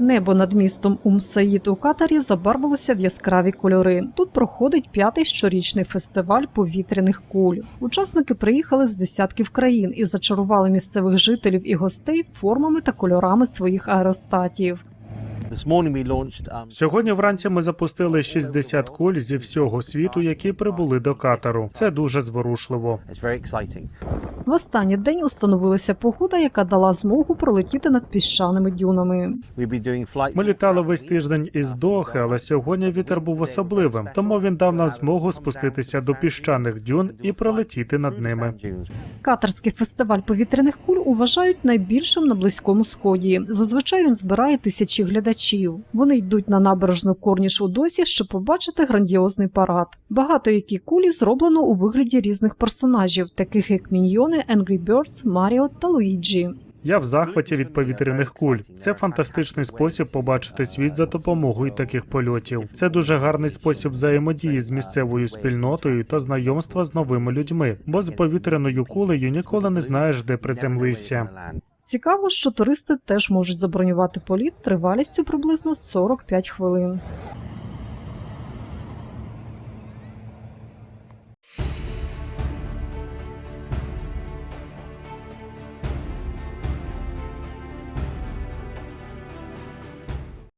Небо над містом Умсаїд у Катарі забарвилося в яскраві кольори. Тут проходить п'ятий щорічний фестиваль повітряних куль. Учасники приїхали з десятків країн і зачарували місцевих жителів і гостей формами та кольорами своїх аеростатів. Сьогодні вранці ми запустили 60 куль зі всього світу, які прибули до Катару. Це дуже зворушливо. it's very exciting. В останній день установилася погода, яка дала змогу пролетіти над піщаними дюнами. Ми літали весь тиждень із Дохи, але сьогодні вітер був особливим, тому він дав нам змогу спуститися до піщаних дюн і пролетіти над ними. Катарський фестиваль повітряних куль вважають найбільшим на близькому сході. Зазвичай він збирає тисячі глядачів. Вони йдуть на набережну Корніш досі, щоб побачити грандіозний парад. Багато які кулі зроблено у вигляді різних персонажів, таких як міньйони, Angry Birds, Маріо та Луїджі. Я в захваті від повітряних куль. Це фантастичний спосіб побачити світ за допомогою таких польотів. Це дуже гарний спосіб взаємодії з місцевою спільнотою та знайомства з новими людьми. Бо з повітряною кулею ніколи не знаєш, де приземлишся. Цікаво, що туристи теж можуть забронювати політ тривалістю приблизно 45 хвилин.